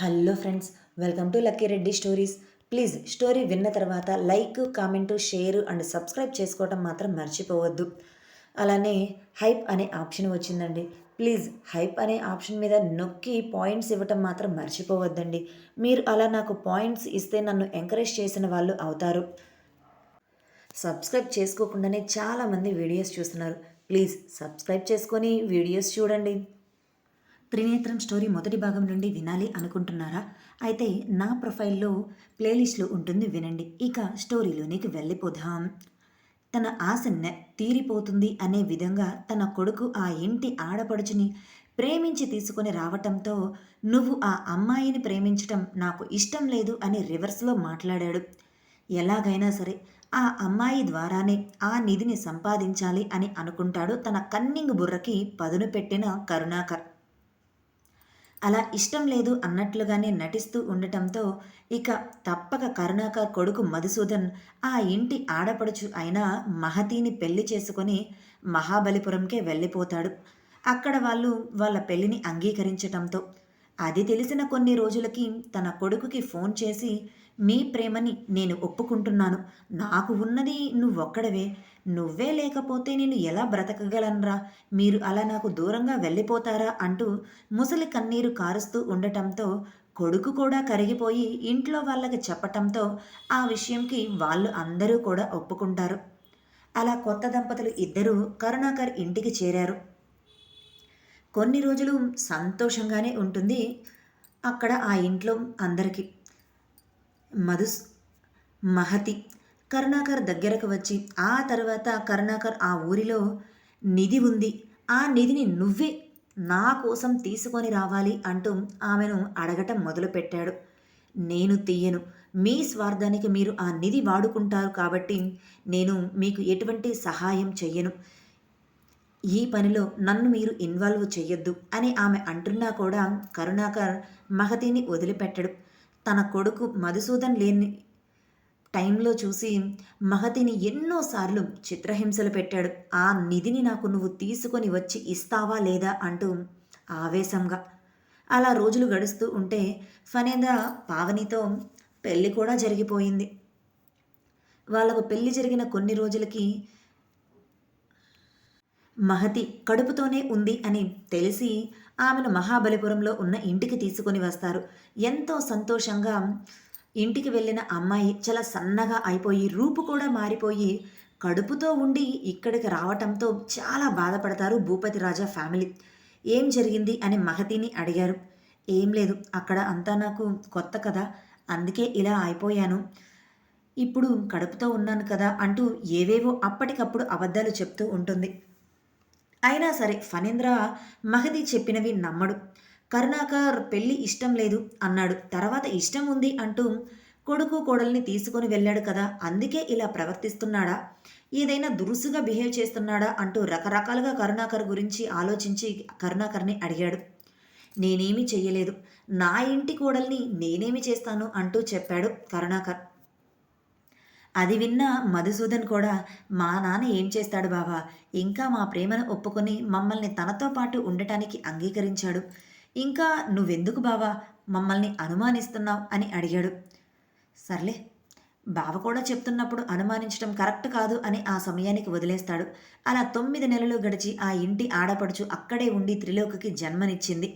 Hello friends welcome to lucky Reddy stories. Please story విన్న తర్వాత like comment share and subscribe చేసుకోవడం మాత్రం మర్చిపోవద్దు. అలానే హైప్ అనే ఆప్షన్ వచ్చిందండి. ప్లీజ్ హైప్ అనే ఆప్షన్ మీద నొక్కి పాయింట్స్ ఇవ్వటం మాత్రం మర్చిపోవద్దండి. మీరు అలా నాకు పాయింట్స్ ఇస్తే నన్ను ఎంకరేజ్ చేసిన వాళ్ళు అవుతారు. సబ్స్క్రైబ్ చేసుకోకుండానే చాలామంది వీడియోస్ చూస్తున్నారు. ప్లీజ్ సబ్స్క్రైబ్ చేసుకొని వీడియోస్ చూడండి. త్రినేత్రం స్టోరీ మొదటి భాగం నుండి వినాలి అనుకుంటున్నారా? అయితే నా ప్రొఫైల్లో ప్లేలిస్ట్లో ఉంటుంది వినండి. ఇక స్టోరీలోనికి వెళ్ళిపోదాం. తన ఆశ నె తీరిపోతుంది అనే విధంగా తన కొడుకు ఆ ఇంటి ఆడపడుచుని ప్రేమించి తీసుకొని రావటంతో నువ్వు ఆ అమ్మాయిని ప్రేమించటం నాకు ఇష్టం లేదు అని రివర్స్లో మాట్లాడాడు. ఎలాగైనా సరే ఆ అమ్మాయి ద్వారానే ఆ నిధిని సంపాదించాలి అని అనుకుంటాడు తన కన్నింగ్ బుర్రకి పదును పెట్టిన కరుణాకర్. అలా ఇష్టం లేదు అన్నట్లుగానే నటిస్తూ ఉండటంతో ఇక తప్పక కరుణాకర్ కొడుకు మధుసూదన్ ఆ ఇంటి ఆడపడుచు అయిన మహతీని పెళ్ళి చేసుకొని మహాబలిపురంకే వెళ్ళిపోతాడు. అక్కడ వాళ్ళు వాళ్ళ పెళ్ళిని అంగీకరించటంతో. అది తెలిసిన కొన్ని రోజులకి తన కొడుకుకి ఫోన్ చేసి మీ ప్రేమని నేను ఒప్పుకుంటున్నాను. నాకు ఉన్నది నువ్వొక్కడవే. నువ్వే లేకపోతే నేను ఎలా బ్రతకగలనరా? మీరు అలా నాకు దూరంగా వెళ్ళిపోతారా? అంటూ ముసలి కన్నీరు కారుస్తూ ఉండటంతో కొడుకు కూడా కరిగిపోయి ఇంట్లో వాళ్ళకి చెప్పటంతో ఆ విషయంకి వాళ్ళు అందరూ కూడా ఒప్పుకుంటారు. అలా కొత్త దంపతులు ఇద్దరూ కరుణాకర్ ఇంటికి చేరారు. కొన్ని రోజులు సంతోషంగానే ఉంటుంది అక్కడ ఆ ఇంట్లో అందరికీ. మధుస్ మహతి కరుణాకర్ దగ్గరకు వచ్చి ఆ తర్వాత కరుణాకర్ ఆ ఊరిలో నిధి ఉంది. ఆ నిధిని నువ్వే నా కోసం తీసుకొని రావాలి అంటూ ఆమెను అడగటం మొదలుపెట్టాడు. నేను తీయను. మీ స్వార్థానికి మీరు ఆ నిధి వాడుకుంటారు కాబట్టి నేను మీకు ఎటువంటి సహాయం చెయ్యను. ఈ పనిలో నన్ను మీరు ఇన్వాల్వ్ చేయొద్దు అని ఆమె అంటున్నా కూడా కరుణాకర్ మహతిని వదిలిపెట్టడు. తన కొడుకు మధుసూదన్ లేని టైంలో చూసి మహతిని ఎన్నోసార్లు చిత్రహింసలు పెట్టాడు. ఆ నిధిని నాకు నువ్వు తీసుకొని వచ్చి ఇస్తావా లేదా అంటూ ఆవేశంగా అలా రోజులు గడుస్తూ ఉంటే ఫనేంద్ర పావనితో పెళ్ళి కూడా జరిగిపోయింది. వాళ్ళకు పెళ్ళి జరిగిన కొన్ని రోజులకి మహతి కడుపుతోనే ఉంది అని తెలిసి ఆమెను మహాబలిపురంలో ఉన్న ఇంటికి తీసుకొని వస్తారు. ఎంతో సంతోషంగా ఇంటికి వెళ్ళిన అమ్మాయి చాలా సన్నగా అయిపోయి రూపు కూడా మారిపోయి కడుపుతో ఉండి ఇక్కడికి రావటంతో చాలా బాధపడతారు భూపతి రాజా ఫ్యామిలీ. ఏం జరిగింది అని మహతిని అడిగారు. ఏం లేదు అక్కడ అంతా నాకు కొత్త కదా అందుకే ఇలా అయిపోయాను. ఇప్పుడు కడుపుతో ఉన్నాను కదా అంటూ ఏవేవో అప్పటికప్పుడు అబద్ధాలు చెప్తూ ఉంటుంది. అయినా సరే ఫణీంద్ర మహది చెప్పినవి నమ్మడు. కరుణాకర్ పెళ్ళి ఇష్టం లేదు అన్నాడు. తర్వాత ఇష్టం ఉంది అంటూ కొడుకు కోడల్ని తీసుకొని వెళ్ళాడు కదా అందుకే ఇలా ప్రవర్తిస్తున్నాడా? ఏదైనా దురుసుగా బిహేవ్ చేస్తున్నాడా అంటూ రకరకాలుగా కరుణాకర్ గురించి ఆలోచించి కరుణాకర్ని అడిగాడు. నేనేమి చెయ్యలేదు. నా ఇంటి కోడల్ని నేనేమి చేస్తాను అంటూ చెప్పాడు కరుణాకర్. అది విన్న మధుసూదన్ కూడా మా నాన్న ఏం చేస్తాడు బావా? ఇంకా మా ప్రేమను ఒప్పుకొని మమ్మల్ని తనతో పాటు ఉండటానికి అంగీకరించాడు. ఇంకా నువ్వెందుకు బావా మమ్మల్ని అనుమానిస్తున్నావు? అని అడిగాడు. సర్లే బావ కూడా చెప్తున్నప్పుడు అనుమానించడం కరెక్ట్ కాదు అని ఆ సమయానికి వదిలేస్తాడు. అలా తొమ్మిది నెలలు గడిచి ఆ ఇంటి ఆడపడుచు అక్కడే ఉండి త్రిలోకకి జన్మనిచ్చింది.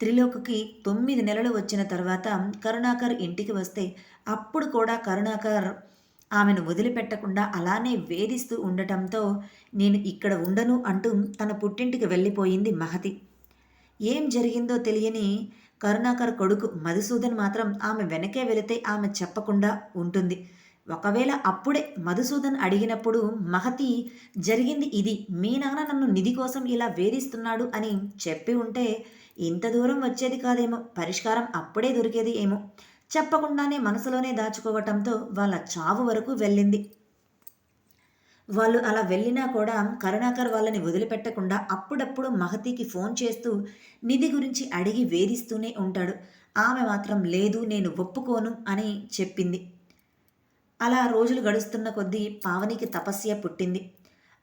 త్రిలోకకి తొమ్మిది నెలలు వచ్చిన తర్వాత కరుణాకర్ ఇంటికి వస్తే అప్పుడు కూడా కరుణాకర్ ఆమెను వదిలిపెట్టకుండా అలానే వేధిస్తూ ఉండటంతో నేను ఇక్కడ ఉండను అంటూ తన పుట్టింటికి వెళ్ళిపోయింది మహతి. ఏం జరిగిందో తెలియని కరుణాకర్ కొడుకు మధుసూదన్ మాత్రం ఆమె వెనకే వెళితే ఆమె చెప్పకుండా ఉంటుంది. ఒకవేళ అప్పుడే మధుసూదన్ అడిగినప్పుడు మహతి జరిగింది ఇది మీ నాన్న నన్ను నిధి కోసం ఇలా వేధిస్తున్నాడు అని చెప్పి ఉంటే ఇంత దూరం వచ్చేది కాదేమో పరిష్కారం అప్పుడే దొరికేది ఏమో. చెప్పకుండానే మనసులోనే దాచుకోవటంతో వాళ్ళ చావు వరకు వెళ్ళింది. వాళ్ళు అలా వెళ్ళినా కూడా కరుణాకర్ వాళ్ళని వదిలిపెట్టకుండా అప్పుడప్పుడు మహతికి ఫోన్ చేస్తూ నిధి గురించి అడిగి వేధిస్తూనే ఉంటాడు. ఆమె మాత్రం లేదు నేను ఒప్పుకోను అని చెప్పింది. అలా రోజులు గడుస్తున్న కొద్దీ పావనికి తపస్య పుట్టింది.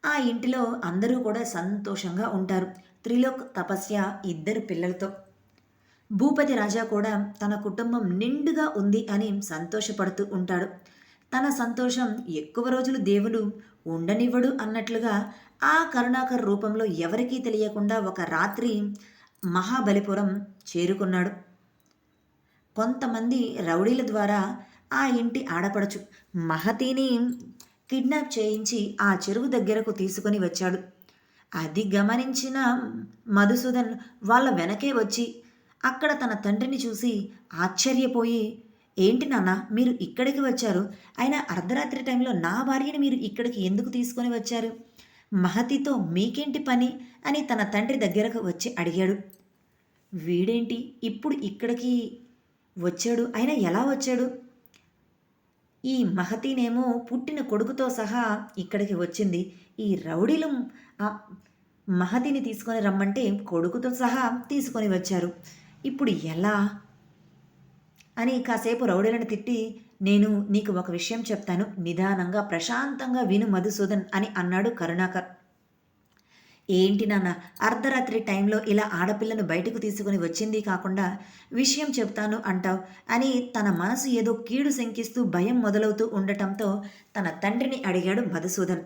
ఆ ఇంటిలో అందరూ కూడా సంతోషంగా ఉంటారు. త్రిలోక్ తపస్య ఇద్దరు పిల్లలతో. భూపతి రాజా కూడా తన కుటుంబం నిండుగా ఉంది అని సంతోషపడుతూ ఉంటాడు. తన సంతోషం ఎక్కువ రోజులు దేవుడు ఉండనివ్వడు అన్నట్లుగా ఆ కరుణాకర్ రూపంలో ఎవరికీ తెలియకుండా ఒక రాత్రి మహాబలిపురం చేరుకున్నాడు. కొంతమంది రౌడీల ద్వారా ఆ ఇంటి ఆడపడచు మహతీని కిడ్నాప్ చేయించి ఆ చెరువు దగ్గరకు తీసుకొని వచ్చాడు. అది గమనించిన మధుసూదన్ వాళ్ళ వెనకే వచ్చి అక్కడ తన తండ్రిని చూసి ఆశ్చర్యపోయి ఏంటి నాన్న మీరు ఇక్కడికి వచ్చారు? అయినా అర్ధరాత్రి టైంలో నా భార్యని మీరు ఇక్కడికి ఎందుకు తీసుకొని వచ్చారు? మహతితో మీకేంటి పని? అని తన తండ్రి దగ్గరకు వచ్చి అడిగాడు. వీడేంటి? ఇప్పుడు ఇక్కడికి వచ్చాడు? అయినా ఎలా వచ్చాడు? ఈ మహతీనేమో పుట్టిన కొడుకుతో సహా ఇక్కడికి వచ్చింది. ఈ రౌడీలు మహతిని తీసుకొని రమ్మంటే కొడుకుతో సహా తీసుకొని వచ్చారు. ఇప్పుడు ఎలా? అని కాసేపు రౌడీలను తిట్టి నేను నీకు ఒక విషయం చెప్తాను నిదానంగా ప్రశాంతంగా విను మధుసూదన్ అని అన్నాడు కరుణాకర్. ఏంటి నాన్న అర్ధరాత్రి టైంలో ఇలా ఆడపిల్లను బయటకు తీసుకుని వచ్చింది కాకుండా విషయం చెప్తాను అంటావు అని తన మనసు ఏదో కీడు శంకిస్తూ భయం మొదలవుతూ ఉండటంతో తన తండ్రిని అడిగాడు మధుసూదన్.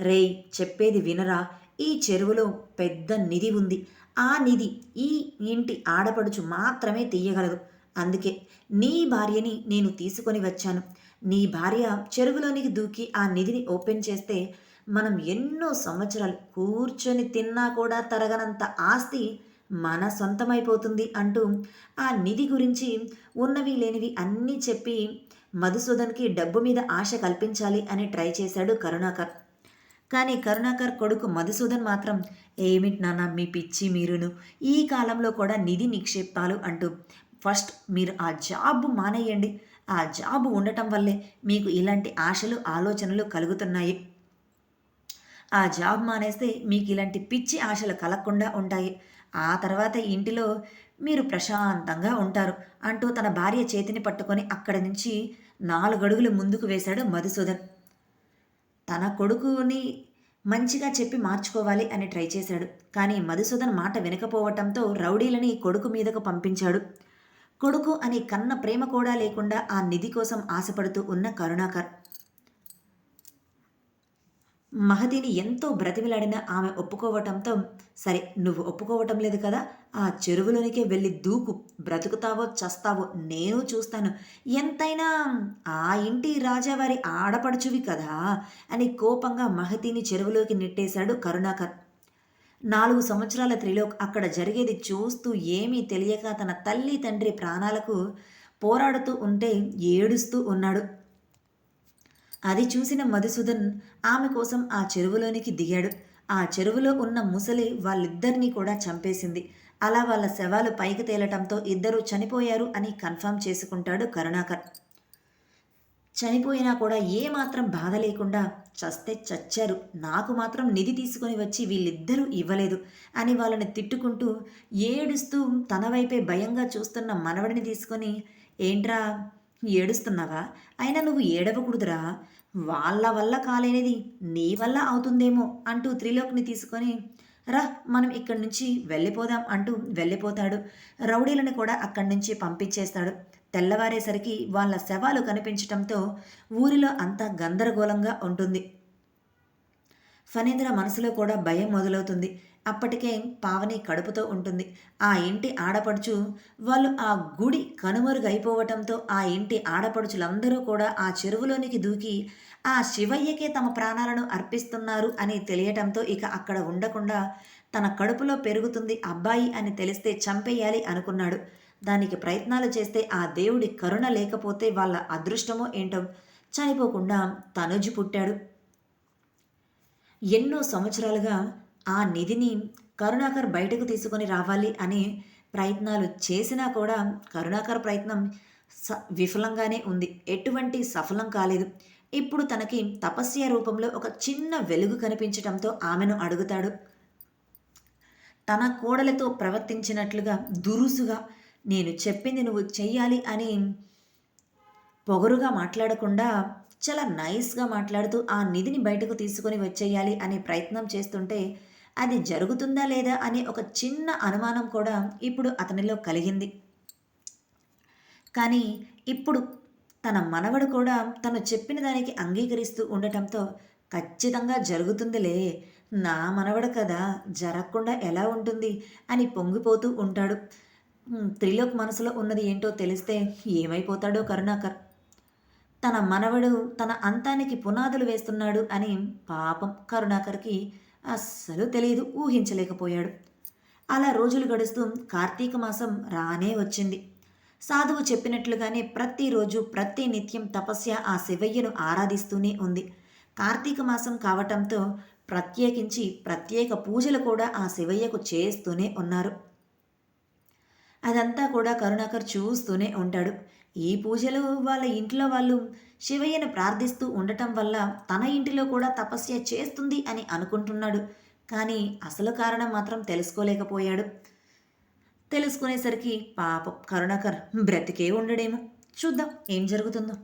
రేయ్ చెప్పేది వినరా ఈ చెరువులో పెద్ద నిధి ఉంది. ఆ నిధి ఈ ఇంటి ఆడపడుచు మాత్రమే తీయగలదు. అందుకే నీ భార్యని నేను తీసుకొని వచ్చాను. నీ భార్య చెరువులోనికి దూకి ఆ నిధిని ఓపెన్ చేస్తే మనం ఎన్నో సంవత్సరాలు కూర్చొని తిన్నా కూడా తరగనంత ఆస్తి మన సొంతమైపోతుంది అంటూ ఆ నిధి గురించి ఉన్నవి లేనివి అన్నీ చెప్పి మధుసూదన్కి డబ్బు మీద ఆశ కల్పించాలి అని ట్రై చేశాడు కరుణాకర్. కానీ కరుణాకర్ కొడుకు మధుసూదన్ మాత్రం ఏమిటి నాన్న మీ పిచ్చి మీరును? ఈ కాలంలో కూడా నిధి నిక్షేపాలు అంటూ ఫస్ట్ మీరు ఆ జాబ్ మానేయండి. ఆ జాబ్ ఉండటం వల్లే మీకు ఇలాంటి ఆశలు ఆలోచనలు కలుగుతున్నాయి. ఆ జాబ్ మానేస్తే మీకు ఇలాంటి పిచ్చి ఆశలు కలగకుండా ఉంటాయి. ఆ తర్వాత ఇంటిలో మీరు ప్రశాంతంగా ఉంటారు అంటూ తన భార్య చేతిని పట్టుకొని అక్కడి నుంచి నాలుగడుగులు ముందుకు వేశాడు మధుసూదన్. తన కొడుకుని మంచిగా చెప్పి మార్చుకోవాలి అని ట్రై చేశాడు. కానీ మధుసూదన్ మాట వినకపోవటంతో రౌడీలని కొడుకు మీదకు పంపించాడు. కొడుకు అని కన్న ప్రేమ కూడా లేకుండా ఆ నిధి కోసం ఆశపడుతూ ఉన్న కరుణాకర్ మహతిని ఎంతో బ్రతిమిలాడిన ఆమె ఒప్పుకోవటంతో సరే నువ్వు ఒప్పుకోవటం లేదు కదా ఆ చెరువులోనికే వెళ్ళి దూకు బ్రతుకుతావో చస్తావో నేను చూస్తాను. ఎంతైనా ఆ ఇంటి రాజావారి ఆడపడుచువి కదా అని కోపంగా మహతిని చెరువులోకి నెట్టేశాడు కరుణాకర్. నాలుగు సంవత్సరాల త్రిలోక్ అక్కడ జరిగేది చూస్తూ ఏమీ తెలియక తన తల్లి తండ్రి ప్రాణాలకు పోరాడుతూ ఉంటే ఏడుస్తూ ఉన్నాడు. అది చూసిన మధుసూదన్ ఆమె కోసం ఆ చెరువులోనికి దిగాడు. ఆ చెరువులో ఉన్న ముసలి వాళ్ళిద్దరినీ కూడా చంపేసింది. అలా వాళ్ళ శవాలు పైకి తేలటంతో ఇద్దరు చనిపోయారు అని కన్ఫర్మ్ చేసుకుంటాడు కరుణాకర్. చనిపోయినా కూడా ఏమాత్రం బాధ లేకుండా చస్తే చచ్చారు. నాకు మాత్రం నిధి తీసుకొని వచ్చి వీళ్ళిద్దరూ ఇవ్వలేదు అని వాళ్ళని తిట్టుకుంటూ ఏడుస్తూ తన వైపే భయంగా చూస్తున్న మనవడిని తీసుకొని ఏంట్రా ఏడుస్తున్నావా? అయినా నువ్వు ఏడవకూడదురా. వాళ్ళ వల్ల కాలేనిది నీ వల్ల అవుతుందేమో అంటూ త్రిలోక్ని తీసుకొని రా మనం ఇక్కడి నుంచి వెళ్ళిపోదాం అంటూ వెళ్ళిపోతాడు. రౌడీలను కూడా అక్కడి నుంచి పంపించేస్తాడు. తెల్లవారేసరికి వాళ్ళ శవాలు కనిపించటంతో ఊరిలో అంతా గందరగోళంగా ఉంటుంది. ఫణీంద్ర మనసులో కూడా భయం మొదలవుతుంది. అప్పటికే పావని కడుపుతో ఉంటుంది. ఆ ఇంటి ఆడపడుచు వాళ్ళు ఆ గుడి కనుమరుగైపోవటంతో ఆ ఇంటి ఆడపడుచులందరూ కూడా ఆ చెరువులోనికి దూకి ఆ శివయ్యకే తమ ప్రాణాలను అర్పిస్తున్నారు అని తెలియటంతో ఇక అక్కడ ఉండకుండా తన కడుపులో పెరుగుతుంది అబ్బాయి అని తెలిస్తే చంపేయాలి అనుకున్నాడు. దానికి ప్రయత్నాలు చేస్తే ఆ దేవుడి కరుణ లేకపోతే వాళ్ళ అదృష్టమో ఏంటో చనిపోకుండా తనుజు పుట్టాడు. ఎన్నో సంవత్సరాలుగా ఆ నిధిని కరుణాకర్ బయటకు తీసుకొని రావాలి అనే ప్రయత్నాలు చేసినా కూడా కరుణాకర్ ప్రయత్నం స విఫలంగానే ఉంది. ఎటువంటి సఫలం కాలేదు. ఇప్పుడు తనకి తపస్య రూపంలో ఒక చిన్న వెలుగు కనిపించటంతో ఆమెను అడుగుతాడు. తన కోడలతో ప్రవర్తించినట్లుగా దురుసుగా నేను చెప్పింది నువ్వు చెయ్యాలి అని పొగరుగా మాట్లాడకుండా చాలా నైస్గా మాట్లాడుతూ ఆ నిధిని బయటకు తీసుకొని వచ్చేయాలి అనే ప్రయత్నం చేస్తుంటే అది జరుగుతుందా లేదా అనే ఒక చిన్న అనుమానం కూడా ఇప్పుడు అతనిలో కలిగింది. కానీ ఇప్పుడు తన మనవడు కూడా తను చెప్పిన దానికి అంగీకరిస్తూ ఉండటంతో ఖచ్చితంగా జరుగుతుందిలే నా మనవడు కదా జరగకుండా ఎలా ఉంటుంది అని పొంగిపోతూ ఉంటాడు. త్రిలోక్ మనసులో ఉన్నది ఏంటో తెలిస్తే ఏమైపోతాడో కరుణాకర్. తన మనవడు తన అంతానికి పునాదులు వేస్తున్నాడు అని పాపం కరుణాకర్కి అస్సలు తెలియదు ఊహించలేకపోయాడు. అలా రోజులు గడుస్తూ కార్తీక మాసం రానే వచ్చింది. సాధువు చెప్పినట్లుగానే ప్రతిరోజు ప్రతి నిత్యం తపస్య ఆ శివయ్యను ఆరాధిస్తూనే ఉంది. కార్తీక మాసం కావటంతో ప్రత్యేకించి ప్రత్యేక పూజలు కూడా ఆ శివయ్యకు చేస్తూనే ఉన్నారు. అదంతా కూడా కరుణాకర్ చూస్తూనే ఉంటాడు. ఈ పూజలు వాళ్ళ ఇంట్లో వాళ్ళు శివయ్యను ప్రార్థిస్తూ ఉండటం వల్ల తన ఇంటిలో కూడా తపస్య చేస్తుంది అని అనుకుంటున్నాడు. కానీ అసలు కారణం మాత్రం తెలుసుకోలేకపోయాడు. తెలుసుకునేసరికి పాపం కరుణాకర్ బ్రతికే ఉండడేమో. చూద్దాం ఏం జరుగుతుందో.